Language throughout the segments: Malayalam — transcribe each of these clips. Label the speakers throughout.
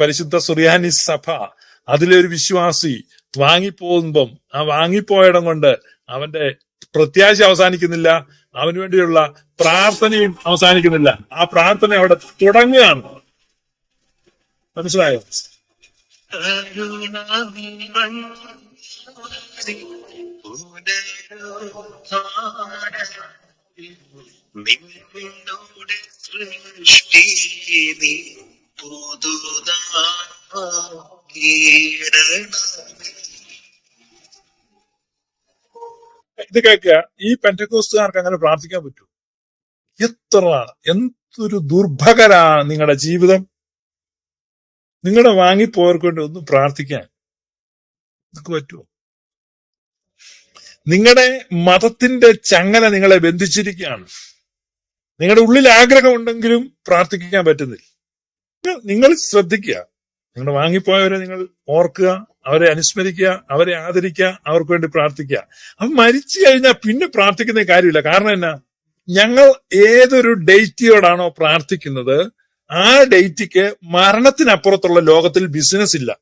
Speaker 1: പരിശുദ്ധ സുറിയാനി സഭ അതിലെ ഒരു വിശ്വാസി വാങ്ങിപ്പോകുമ്പം ആ വാങ്ങിപ്പോയിടം കൊണ്ട് അവന്റെ പ്രത്യാശ അവസാനിക്കുന്നില്ല അവന് വേണ്ടിയുള്ള പ്രാർത്ഥനയും അവസാനിക്കുന്നില്ല. ആ പ്രാർത്ഥന അവിടെ തുടങ്ങുകയാണ്. മനസ്സിലായോ?
Speaker 2: നിന്നോട് സൃഷ്ടി
Speaker 1: ഇത് കേൾക്കുക. ഈ പെന്റക്കോസ്റ്റുകാർക്ക് അങ്ങനെ പ്രാർത്ഥിക്കാൻ പറ്റൂ. എത്ര എന്തൊരു ദുർഭകരാണ് നിങ്ങളുടെ ജീവിതം. നിങ്ങളുടെ വാങ്ങിപ്പോയവർക്ക് വേണ്ടി ഒന്ന് പ്രാർത്ഥിക്കാൻ. നിങ്ങൾക്ക് പറ്റുമോ? നിങ്ങളുടെ മതത്തിന്റെ ചങ്ങല നിങ്ങളെ ബന്ധിച്ചിരിക്കുകയാണ്. നിങ്ങളുടെ ഉള്ളിൽ ആഗ്രഹമുണ്ടെങ്കിലും പ്രാർത്ഥിക്കാൻ പറ്റുന്നില്ല. നിങ്ങൾ- ശ്രദ്ധിക്കുക. നിങ്ങൾ വാങ്ങിപ്പോയവരെ നിങ്ങൾ ഓർക്കുക അവരെ അനുസ്മരിക്കുക അവരെ ആദരിക്കുക അവർക്ക് വേണ്ടി പ്രാർത്ഥിക്കുക. അവ മരിച്ചു കഴിഞ്ഞാൽ പിന്നെ പ്രാർത്ഥിക്കുന്ന കാര്യമില്ല. കാരണം എന്നാ? ഞങ്ങൾ ഏതൊരു ഡേറ്റിയോടാണോ പ്രാർത്ഥിക്കുന്നത് ആ ഡേറ്റിക്ക് മരണത്തിനപ്പുറത്തുള്ള ലോകത്തിൽ ബിസിനസ് ഇല്ല.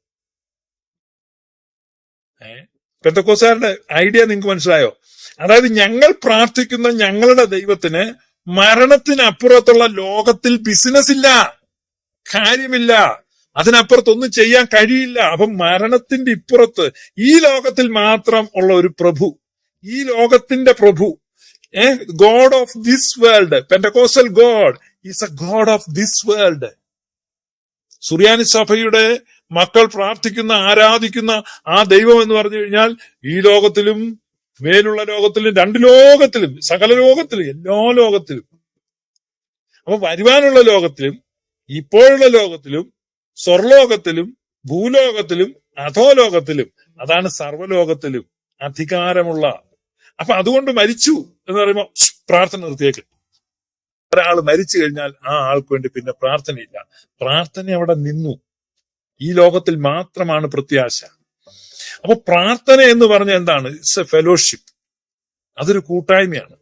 Speaker 1: പെന്തക്കോസാറിന്റെ ഐഡിയ നിങ്ങൾക്ക് മനസ്സിലായോ? അതായത് ഞങ്ങൾ പ്രാർത്ഥിക്കുന്ന ഞങ്ങളുടെ ദൈവത്തിന് മരണത്തിനപ്പുറത്തുള്ള ലോകത്തിൽ ബിസിനസ് ഇല്ല. കാര്യമില്ല. അതിനപ്പുറത്തൊന്നും ചെയ്യാൻ കഴിയില്ല. അപ്പം മരണത്തിന്റെ ഇപ്പുറത്ത് ഈ ലോകത്തിൽ മാത്രം ഉള്ള ഒരു പ്രഭു ഈ ലോകത്തിന്റെ പ്രഭു a god of this world pentecostal god is a god of this world സുറിയാനി സഭയുടെ മക്കൾ പ്രാർത്ഥിക്കുന്ന ആരാധിക്കുന്ന ആ ദൈവം എന്ന് പറഞ്ഞു കഴിഞ്ഞാൽ ഈ ലോകത്തിലും മേലുള്ള ലോകത്തിലും രണ്ട് ലോകത്തിലും സകല ലോകത്തിലും എല്ലാ ലോകത്തിലും. അപ്പൊ വരുവാനുള്ള ലോകത്തിലും ഇപ്പോഴുള്ള ലോകത്തിലും സ്വർലോകത്തിലും ഭൂലോകത്തിലും അധോലോകത്തിലും അതാണ് സർവലോകത്തിലും അധികാരമുള്ള. അപ്പൊ അതുകൊണ്ട് മരിച്ചു എന്ന് പറയുമ്പോ പ്രാർത്ഥന നിർത്തിയേക്ക്. ഒരാൾ മരിച്ചു കഴിഞ്ഞാൽ ആ ആൾക്ക് വേണ്ടി പിന്നെ പ്രാർത്ഥനയില്ല. പ്രാർത്ഥന അവിടെ നിന്നു. ഈ ലോകത്തിൽ മാത്രമാണ് പ്രത്യാശ. അപ്പൊ പ്രാർത്ഥന എന്ന് പറഞ്ഞ എന്താണ്? ഇറ്റ്സ് എ ഫെലോഷിപ്പ് അതൊരു കൂട്ടായ്മയാണ്.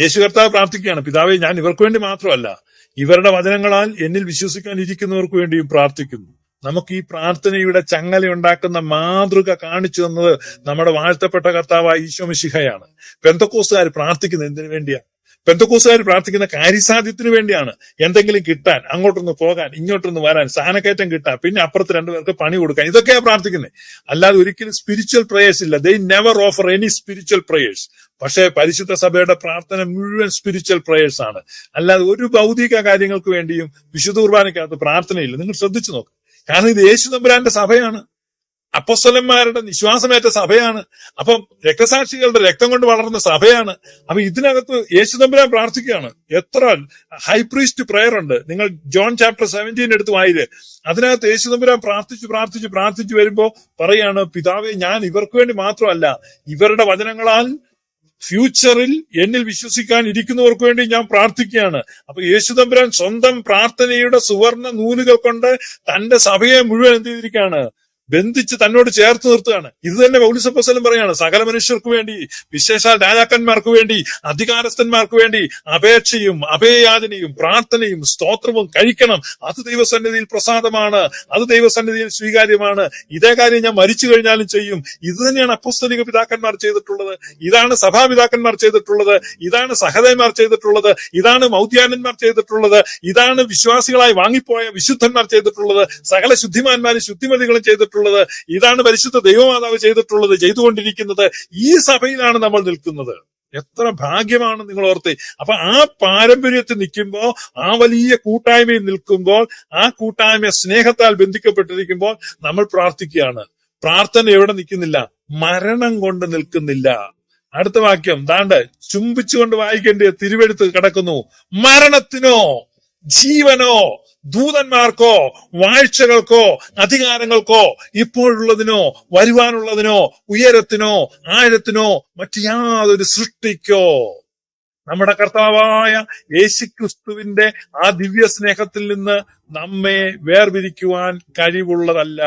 Speaker 1: യേശു കർത്താവ് പ്രാർത്ഥിക്കുകയാണ്. പിതാവെ ഞാൻ ഇവർക്ക് വേണ്ടി മാത്രമല്ല ഇവരുടെ വചനങ്ങളാൽ എന്നിൽ വിശ്വസിക്കാൻ ഇരിക്കുന്നവർക്ക് വേണ്ടിയും പ്രാർത്ഥിക്കുന്നു. നമുക്ക് ഈ പ്രാർത്ഥനയുടെ ചങ്ങല ഉണ്ടാക്കുന്ന മാതൃക കാണിച്ചു തന്നത് നമ്മുടെ വാഴ്ത്തപ്പെട്ട കർത്താവായ ഈശോമിശിഹയാണ് പെന്തക്കോസുകാർ പ്രാർത്ഥിക്കുന്നത് എന്തിനു വേണ്ടിയാണ്? പെന്തക്കോസുകാർ പ്രാർത്ഥിക്കുന്ന കാര്യസാധ്യത്തിന് വേണ്ടിയാണ്. എന്തെങ്കിലും കിട്ടാൻ അങ്ങോട്ടൊന്ന് പോകാൻ ഇങ്ങോട്ടൊന്ന് വരാൻ സ്ഥാനക്കയറ്റം കിട്ടാൻ പിന്നെ അപ്പുറത്ത് രണ്ടുപേർക്ക് പണി കൊടുക്കാൻ ഇതൊക്കെയാണ് പ്രാർത്ഥിക്കുന്നത് അല്ലാതെ ഒരിക്കലും സ്പിരിച്വൽ പ്രേയേഴ്സ് ഇല്ല. They never offer any spiritual prayers പക്ഷേ പരിശുദ്ധ സഭയുടെ പ്രാർത്ഥന മുഴുവൻ സ്പിരിച്വൽ പ്രേയേഴ്സ് ആണ്. അല്ലാതെ ഒരു ഭൗതിക കാര്യങ്ങൾക്ക് വേണ്ടിയും വിശുദ്ധ കുർബാനയ്ക്കകത്ത് പ്രാർത്ഥനയില്ല. നിങ്ങൾ ശ്രദ്ധിച്ചു നോക്ക്. കാരണം ഇത് യേശു തമ്പുരാന്റെ സഭയാണ്. അപ്പസ്വലന്മാരുടെ വിശ്വാസമേറ്റ സഭയാണ്. അപ്പം രക്തസാക്ഷികളുടെ രക്തം കൊണ്ട് വളർന്ന സഭയാണ്. അപ്പൊ ഇതിനകത്ത് യേശു തമ്പുരാൻ പ്രാർത്ഥിക്കുകയാണ്. എത്ര ഹൈപ്രീസ്റ്റ് പ്രയർ ഉണ്ട്. നിങ്ങൾ ജോൺ ചാപ്റ്റർ സെവന്റീൻ എടുത്ത് വായിൽ. അതിനകത്ത് യേശു തമ്പുരാൻ പ്രാർത്ഥിച്ചു പ്രാർത്ഥിച്ചു പ്രാർത്ഥിച്ചു വരുമ്പോൾ പറയാണ് പിതാവെ ഞാൻ ഇവർക്ക് വേണ്ടി മാത്രമല്ല ഇവരുടെ വചനങ്ങളാൽ ഫ്യൂച്ചറിൽ എന്നിൽ വിശ്വസിക്കാൻ ഇരിക്കുന്നവർക്ക് വേണ്ടി ഞാൻ പ്രാർത്ഥിക്കുകയാണ്. അപ്പൊ യേശുദമ്പുരാൻ സ്വന്തം പ്രാർത്ഥനയുടെ സുവർണ നൂലുകൾ കൊണ്ട് തന്റെ സഭയെ മുഴുവൻ എന്ത് ചെയ്തിരിക്കുകയാണ്? ബന്ധിച്ച് തന്നോട് ചേർത്ത് നിർത്തുകയാണ്. ഇത് തന്നെ പൗലിസപ്പസലും പറയാണ് സകല മനുഷ്യർക്ക് വേണ്ടി വിശേഷാൽ രാജാക്കന്മാർക്ക് വേണ്ടി അധികാരസ്ഥന്മാർക്ക് വേണ്ടി അപേക്ഷയും അഭയയാചനയും പ്രാർത്ഥനയും സ്തോത്രവും കഴിക്കണം. അത് ദൈവസന്നിധിയിൽ പ്രസാദമാണ് അത് ദൈവസന്നിധിയിൽ സ്വീകാര്യമാണ്. ഇതേ കാര്യം ഞാൻ മരിച്ചു കഴിഞ്ഞാലും ചെയ്യും. ഇത് തന്നെയാണ് അപ്പസ്തലിക പിതാക്കന്മാർ ചെയ്തിട്ടുള്ളത്. ഇതാണ് സഭാപിതാക്കന്മാർ ചെയ്തിട്ടുള്ളത്. ഇതാണ് സഹതന്മാർ ചെയ്തിട്ടുള്ളത്. ഇതാണ് മൗദ്യാനന്മാർ ചെയ്തിട്ടുള്ളത്. ഇതാണ് വിശ്വാസികളായി വാങ്ങിപ്പോയ വിശുദ്ധന്മാർ ചെയ്തിട്ടുള്ളത്. സകല ശുദ്ധിമാന്മാരും ശുദ്ധിമതികളും ചെയ്തിട്ടുള്ളത് ഇതാണ് പരിശുദ്ധ ദൈവമാതാവ് ചെയ്തിട്ടുള്ളത് ചെയ്തുകൊണ്ടിരിക്കുന്നത് ഈ സഭയിലാണ് നമ്മൾ നിൽക്കുന്നത്. എത്ര ഭാഗ്യമാണ് നിങ്ങൾ ഓർത്ത്. അപ്പൊ ആ പാരമ്പര്യത്തിൽ നിൽക്കുമ്പോൾ ആ വലിയ കൂട്ടായ്മയിൽ നിൽക്കുമ്പോൾ ആ കൂട്ടായ്മ സ്നേഹത്താൽ ബന്ധിക്കപ്പെട്ടിരിക്കുമ്പോൾ നമ്മൾ പ്രാർത്ഥിക്കുകയാണ്. പ്രാർത്ഥന എവിടെ നിൽക്കുന്നില്ല? മരണം കൊണ്ട് നിൽക്കുന്നില്ല. അടുത്ത വാക്യം ദാണ്ട് ചുംബിച്ചുകൊണ്ട് വായിക്കേണ്ട തിരുവെടുത്ത് കിടക്കുന്നു. മരണത്തിനോ ജീവനോ ദൂതന്മാർക്കോ വാഴ്ചകൾക്കോ അധികാരങ്ങൾക്കോ ഇപ്പോഴുള്ളതിനോ വരുവാനുള്ളതിനോ ഉയരത്തിനോ ആഴത്തിനോ മറ്റു യാതൊരു സൃഷ്ടിക്കോ. നമ്മുടെ കർത്താവായ യേശുക്രിസ്തുവിന്റെ ആ ദിവ്യ സ്നേഹത്തിൽ നിന്ന് നമ്മെ വേർപിരിക്കുവാൻ കഴിവുള്ളതല്ല.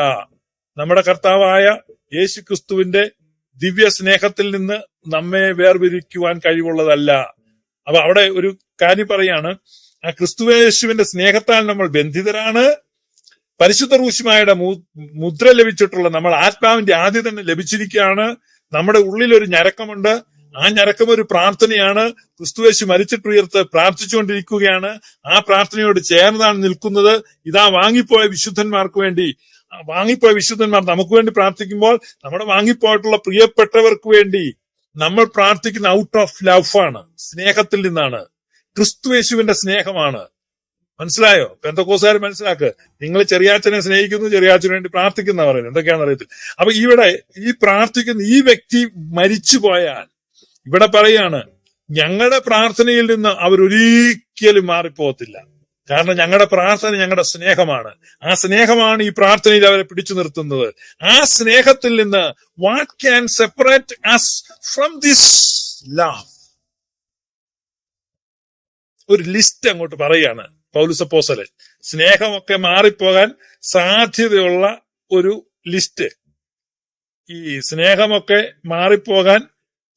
Speaker 1: നമ്മുടെ കർത്താവായ യേശുക്രിസ്തുവിന്റെ ദിവ്യ സ്നേഹത്തിൽ നിന്ന് നമ്മെ വേർപിരിക്കുവാൻ കഴിവുള്ളതല്ല. അപ്പൊ അവിടെ ഒരു കാര്യം പറയാണ് ആ ക്രിസ്തുവേശുവിന്റെ സ്നേഹത്താൽ നമ്മൾ ബന്ധിതരാണ്. പരിശുദ്ധ റൂശിമായുടെ മുദ്ര ലഭിച്ചിട്ടുള്ള നമ്മൾ ആത്മാവിന്റെ ആദ്യം തന്നെ ലഭിച്ചിരിക്കുകയാണ്. നമ്മുടെ ഉള്ളിൽ ഒരു ഞരക്കമുണ്ട്. ആ ഞരക്കം ഒരു പ്രാർത്ഥനയാണ്. ക്രിസ്തുവേശു മരിച്ചിട്ടുയർത്ത് പ്രാർത്ഥിച്ചുകൊണ്ടിരിക്കുകയാണ്. ആ പ്രാർത്ഥനയോട് ചേർന്നാണ് നിൽക്കുന്നത്. ഇതാ വാങ്ങിപ്പോയ വിശുദ്ധന്മാർക്ക് വേണ്ടി. വാങ്ങിപ്പോയ വിശുദ്ധന്മാർ നമുക്ക് വേണ്ടി പ്രാർത്ഥിക്കുമ്പോൾ നമ്മുടെ വാങ്ങിപ്പോയിട്ടുള്ള പ്രിയപ്പെട്ടവർക്ക് വേണ്ടി നമ്മൾ പ്രാർത്ഥിക്കുന്ന ഔട്ട് ഓഫ് ലവ് ആണ് സ്നേഹത്തിൽ നിന്നാണ്. ക്രിസ്തുവേശുവിന്റെ സ്നേഹമാണ്. മനസ്സിലായോ? പെന്തക്കോസുകാർ മനസ്സിലാക്ക്. നിങ്ങൾ ചെറിയാച്ചനെ സ്നേഹിക്കുന്നു ചെറിയാച്ചന് വേണ്ടി പ്രാർത്ഥിക്കുന്ന പറയുന്നത്. എന്തൊക്കെയാണെന്ന് അറിയത്തില്ല. അപ്പൊ ഇവിടെ ഈ പ്രാർത്ഥിക്കുന്ന ഈ വ്യക്തി മരിച്ചു പോയാൽ ഇവിടെ പറയാണ് ഞങ്ങളുടെ പ്രാർത്ഥനയിൽ നിന്ന് അവരൊരിക്കലും മാറിപ്പോകത്തില്ല. കാരണം ഞങ്ങളുടെ പ്രാർത്ഥന ഞങ്ങളുടെ സ്നേഹമാണ്. ആ സ്നേഹമാണ് ഈ പ്രാർത്ഥനയിൽ അവരെ പിടിച്ചു നിർത്തുന്നത്. ആ സ്നേഹത്തിൽ നിന്ന് what can separate us from this love ഒരു ലിസ്റ്റ് അങ്ങോട്ട് പറയാണ് പൗലുസപ്പോസൽ സ്നേഹമൊക്കെ മാറിപ്പോകാൻ സാധ്യതയുള്ള ഒരു ലിസ്റ്റ് ഈ സ്നേഹമൊക്കെ മാറിപ്പോകാൻ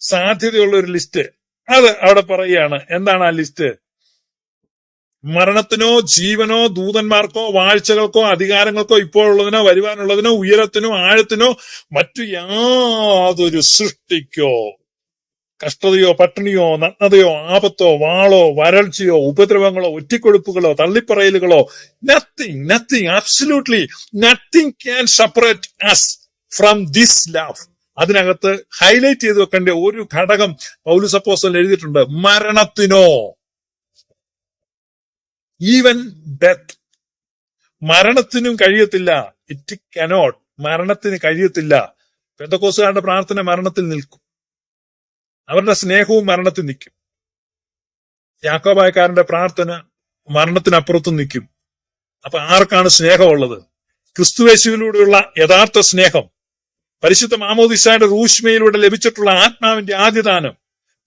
Speaker 1: സാധ്യതയുള്ള ഒരു ലിസ്റ്റ് അത് അവിടെ പറയുകയാണ്. എന്താണ് ആ ലിസ്റ്റ് മരണത്തിനോ ജീവനോ ദൂതന്മാർക്കോ വാഴ്ചകൾക്കോ അധികാരങ്ങൾക്കോ ഇപ്പോൾ ഇപ്പോഴുള്ളതിനോ വരുവാനുള്ളതിനോ ഉയരത്തിനോ ആഴത്തിനോ മറ്റു യാതൊരു സൃഷ്ടിക്കോ കഷ്ടതയോ പട്ടിണിയോ നഗ്നതയോ ആപത്തോ വാളോ വരൾച്ചയോ ഉപദ്രവങ്ങളോ ഒറ്റിക്കൊടുപ്പുകളോ തള്ളിപ്പറയലുകളോ nothing nothing absolutely nothing can separate us from this love അതിനകത്ത് ഹൈലൈറ്റ് ചെയ്ത് വെക്കേണ്ട ഒരു ഘടകം പൗലുസപ്പോസൽ എഴുതിയിട്ടുണ്ട് മരണത്തിനോ. Even death. മരണത്തിനും കഴിയത്തില്ല. It cannot. മരണത്തിന് കഴിയത്തില്ല. പെന്തക്കോസുകാരുടെ പ്രാർത്ഥന മരണത്തിൽ നിൽക്കും. അവരുടെ സ്നേഹവും മരണത്തിൽ നിൽക്കും. യാക്കോബായക്കാരന്റെ പ്രാർത്ഥന മരണത്തിനപ്പുറത്തും നിൽക്കും. അപ്പൊ ആർക്കാണ് സ്നേഹമുള്ളത്? ക്രിസ്തുവേശുവിലൂടെയുള്ള യഥാർത്ഥ സ്നേഹം. പരിശുദ്ധ മാമോദിസായുടെ റൂഷ്മയിലൂടെ ലഭിച്ചിട്ടുള്ള ആത്മാവിന്റെ ആദ്യദാനം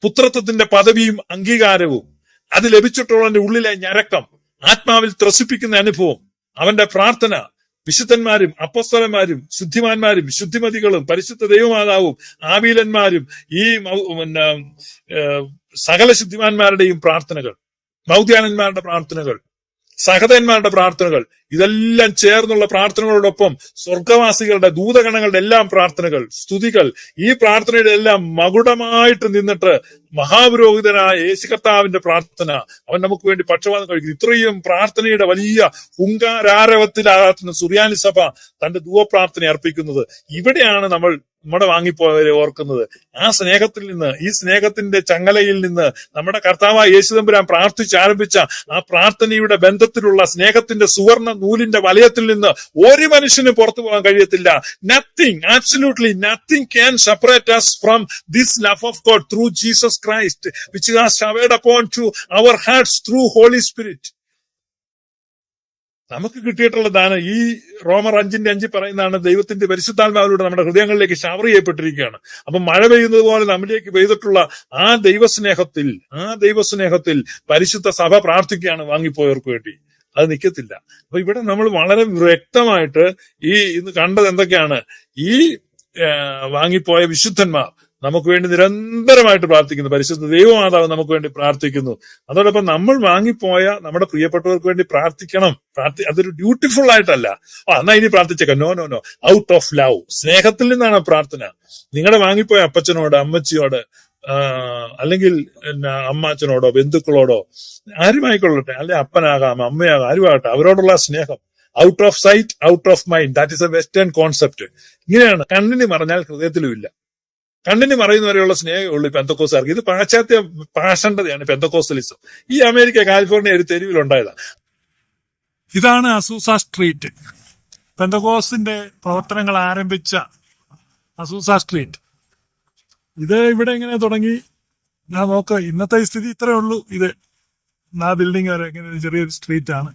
Speaker 1: പുത്രത്വത്തിന്റെ പദവിയും അംഗീകാരവും. അത് ലഭിച്ചിട്ടുള്ളതിന്റെ ഉള്ളിലെ ഞരക്കം. ആത്മാവിൽ ത്രസിപ്പിക്കുന്ന അനുഭവം അവന്റെ പ്രാർത്ഥന വിശുദ്ധന്മാരും അപ്പസ്തലന്മാരും ശുദ്ധിമാന്മാരും ശുദ്ധിമതികളും പരിശുദ്ധ ദൈവമാതാവും ആവീലന്മാരും ഈ സകല ശുദ്ധിമാന്മാരുടെയും പ്രാർത്ഥനകൾ മൗദ്യാനന്മാരുടെ പ്രാർത്ഥനകൾ സഹതന്മാരുടെ പ്രാർത്ഥനകൾ ഇതെല്ലാം ചേർന്നുള്ള പ്രാർത്ഥനകളോടൊപ്പം സ്വർഗവാസികളുടെ ദൂതഗണങ്ങളുടെ എല്ലാം പ്രാർത്ഥനകൾ സ്തുതികൾ ഈ പ്രാർത്ഥനയുടെ എല്ലാം മകുടമായിട്ട് നിന്നിട്ട് മഹാപുരോഹിതനായ യേശു കർത്താവിന്റെ പ്രാർത്ഥന. അവൻ നമുക്ക് വേണ്ടി പക്ഷപാതം കഴിക്കുന്നു. ഇത്രയും പ്രാർത്ഥനയുടെ വലിയ ഹുങ്കാരാരവത്തിലാകുന്ന സുറിയാനി സഭ തന്റെ ദൂവപ്രാർത്ഥന അർപ്പിക്കുന്നത്. ഇവിടെയാണ് നമ്മൾ നമ്മുടെ വാങ്ങിപ്പോയവരെ ഓർക്കുന്നത്. ആ സ്നേഹത്തിൽ നിന്ന് ഈ സ്നേഹത്തിന്റെ ചങ്ങലയിൽ നിന്ന് നമ്മുടെ കർത്താവായ യേശുദമ്പുരാൻ പ്രാർത്ഥിച്ച് ആരംഭിച്ച ആ പ്രാർത്ഥനയുടെ ബന്ധത്തിലുള്ള സ്നേഹത്തിന്റെ സുവർണ നൂലിന്റെ വലയത്തിൽ നിന്ന് ഒരു മനുഷ്യന് പുറത്തു പോകാൻ കഴിയത്തില്ല. Nothing absolutely nothing can separate us from this love of God through Jesus Christ which has to our hearts through Holy Spirit നമുക്ക് കിട്ടിയിട്ടുള്ള ദാനം ഈ റോമർ അഞ്ചിന്റെ അഞ്ചിൽ പറയുന്നതാണ് ദൈവത്തിന്റെ പരിശുദ്ധാത്മാവിലൂടെ നമ്മുടെ ഹൃദയങ്ങളിലേക്ക് ഷവർ ചെയ്യപ്പെട്ടിരിക്കുകയാണ്. അപ്പൊ മഴ പെയ്യുന്നത് പോലെ നമ്മിലേക്ക് പെയ്തിട്ടുള്ള ആ ദൈവസ്നേഹത്തിൽ ആ ദൈവസ്നേഹത്തിൽ പരിശുദ്ധ സഭ പ്രാർത്ഥിക്കുകയാണ് വാങ്ങിപ്പോയവർക്ക് വേണ്ടി. അത് നിൽക്കത്തില്ല അപ്പൊ ഇവിടെ നമ്മൾ വളരെ വ്യക്തമായിട്ട് ഈ ഇന്ന് കണ്ടത് എന്തൊക്കെയാണ്? ഈ വാങ്ങിപ്പോയ വിശുദ്ധന്മാർ നമുക്ക് വേണ്ടി നിരന്തരമായിട്ട് പ്രാർത്ഥിക്കുന്നു. പരിശുദ്ധ ദൈവമാതാവ് നമുക്ക് വേണ്ടി പ്രാർത്ഥിക്കുന്നു. അതോടൊപ്പം നമ്മൾ വാങ്ങിപ്പോയ നമ്മുടെ പ്രിയപ്പെട്ടവർക്ക് വേണ്ടി പ്രാർത്ഥിക്കണം. പ്രാർത്ഥി അതൊരു ഡ്യൂട്ടിഫുൾ ആയിട്ടല്ല. ആ എന്നാ ഇനി പ്രാർത്ഥിച്ചേക്കാം. No no no out of love സ്നേഹത്തിൽ നിന്നാണ് പ്രാർത്ഥന. നിങ്ങളുടെ വാങ്ങിപ്പോയ അപ്പച്ചനോട് അമ്മച്ചിയോട് അല്ലെങ്കിൽ അമ്മാച്ചനോടോ ബന്ധുക്കളോടോ ആരുമായിക്കൊള്ളട്ടെ. അല്ലെ അപ്പനാകാം അമ്മയാകാം ആരുമാകട്ടെ. അവരോടുള്ള സ്നേഹം. Out of sight out of mind that is a western concept ഇങ്ങനെയാണ് കണ്ണിന് മറഞ്ഞാൽ ഹൃദയത്തിലും ഇല്ല. കണ്ണിന് മറയുന്നവരെയുള്ള സ്നേഹമേ ഉള്ളൂ പെന്തക്കോസുകാർക്ക് ഇത് പാശ്ചാത്യ പാഷണ്ടതയാണ് പെന്തക്കോസ്റ്റലിസം ഈ അമേരിക്ക കാലിഫോർണിയ ഒരു തെരുവിൽ ഉണ്ടായതാണ് ഇതാണ് അസൂസ സ്ട്രീറ്റ്. പെന്തകോസിന്റെ പ്രവർത്തനങ്ങൾ ആരംഭിച്ച അസൂസ സ്ട്രീറ്റ്. ഇത് ഇവിടെ ഇങ്ങനെ തുടങ്ങി? ഞാൻ നോക്ക ഇന്നത്തെ സ്ഥിതി ഇത്രയേ ഉള്ളൂ. ഇത് ആ ബിൽഡിംഗ് വരെ ഇങ്ങനെ ചെറിയൊരു സ്ട്രീറ്റ് ആണ്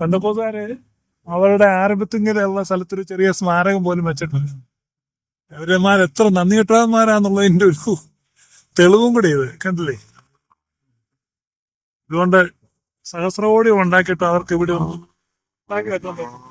Speaker 1: പെന്തക്കോസുകാര് അവരുടെ ആരംഭത്തിങ്ങനെയുള്ള സ്ഥലത്തൊരു ചെറിയ സ്മാരകം പോലും വെച്ചിട്ടുണ്ട്. അവരമാർ എത്ര നന്ദി കെട്ടവന്മാരാന്നുള്ളതിന്റെ ഒരു തെളിവും കൂടി ഇത് കണ്ടില്ലേ? ഇതുകൊണ്ട് സഹസ്രകോടി ഉണ്ടാക്കിയിട്ട് അവർക്ക് ഇവിടെ ഉണ്ടാക്കി വെക്കാൻ പറ്റും.